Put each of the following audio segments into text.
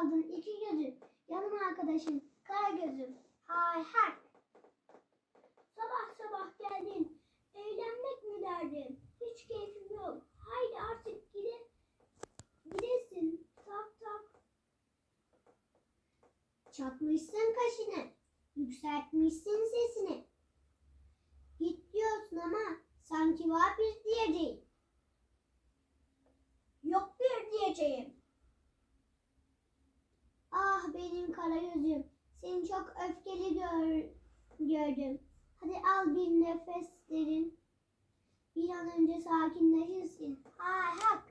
kaldın iki gözüm. Yanım arkadaşım kara gözüm. Hay hay. Sabah sabah geldin. Eğlenmek mi derdin? Hiç keyfim yok. Haydi artık gide, gidesin. Tak tak. Çatmışsın kaşını. Yükseltmişsin sesini. Git diyorsun ama sanki var bir diyeceğim. Yok bir diyeceğim. Ah benim kara gözüm. Seni çok öfkeli gör, gördüm. Hadi al bir nefes derin. Bir an önce sakinleşirsin. Hay hak.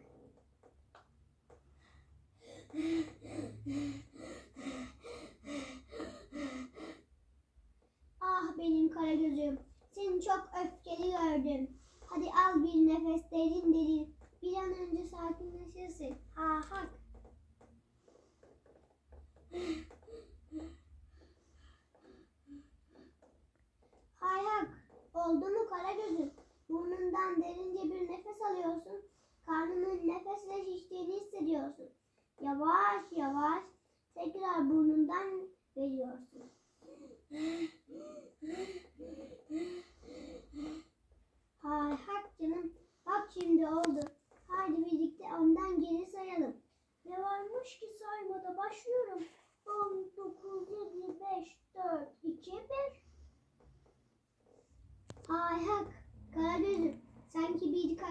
Ah benim kara gözüm. Seni çok öfkeli gördüm. Hadi al bir nefes derin derin. Bir an önce sakinleşirsin. Ha hak. Hay hak. Oldu mu kara gözüm? Burnundan derince bir nefes alıyorsun. Karnının nefesle şiştiğini hissediyorsun. Yavaş yavaş tekrar burnundan veriyorsun. Hay hak canım. Bak şimdi oldu. Haydi birlikte ondan geri sayalım. Ne varmış ki saymada başlıyorum. 10, 9, 7, 5, 4, 2, 1. Hay hak. Karagöz'üm.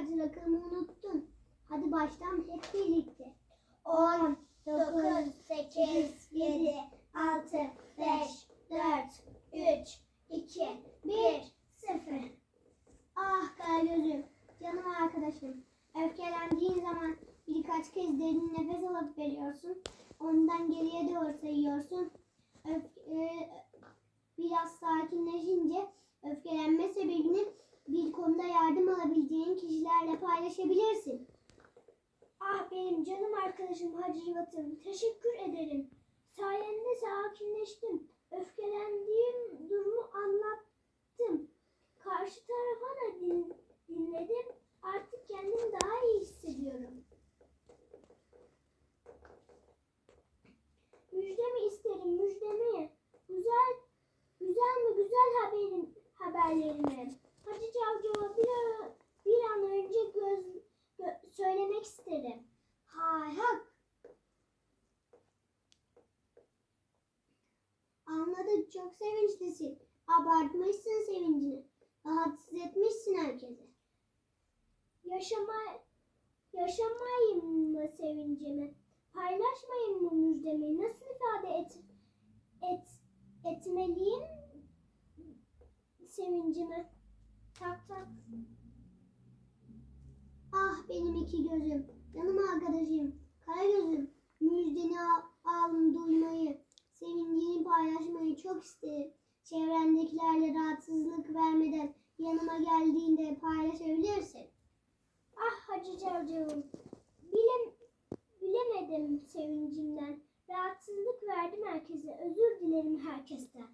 Birkaç rakamı unuttun. Hadi baştan hep birlikte. 10, 9, 8, 7, 6, 5, 4, 3, 2, 1, 0. Ah Karagöz'üm, canım arkadaşım. Öfkelendiğin zaman birkaç kez derin nefes alıp veriyorsun. Ondan geriye doğru sayıyorsun. Öf- e, biraz sakinleşince öfkelenme sebebini bir konuda yardım alabileceğin kişilerle paylaşabilirsin. Ah benim canım arkadaşım Hacı Yivat'ım. Teşekkür ederim. Sayende sakinleştim. Öfkelendiğim durumu anlattım. Karşı tarafa da din- dinledim. Artık kendimi daha iyi hissediyorum. Müjdemi isterim, müjdemi. Güzel, güzel mi güzel haberim, haberlerimi. Hacı Cavcav'a bir, ö- bir an önce göz, gö- söylemek isterim. Hay hak. Anladık, çok sevinçlisin. Abartmışsın sevincini. Rahatsız etmişsin herkese. Yaşama, yaşamayayım mı sevincimi? Paylaşmayayım mı müjdemi? Nasıl ifade et, et, etmeliyim sevincimi? Tak tak. Ah benim iki gözüm, canım arkadaşım, kara gözüm. Müjdeni al, duymayı, sevincini paylaşmayı çok isterim. Çevrendekilerle rahatsızlık vermeden yanıma geldiğinde paylaşabilirsin. Ah Hacı Cavcav'ım, bilem, bilemedim sevincimden. Rahatsızlık verdim herkese, özür dilerim herkesten.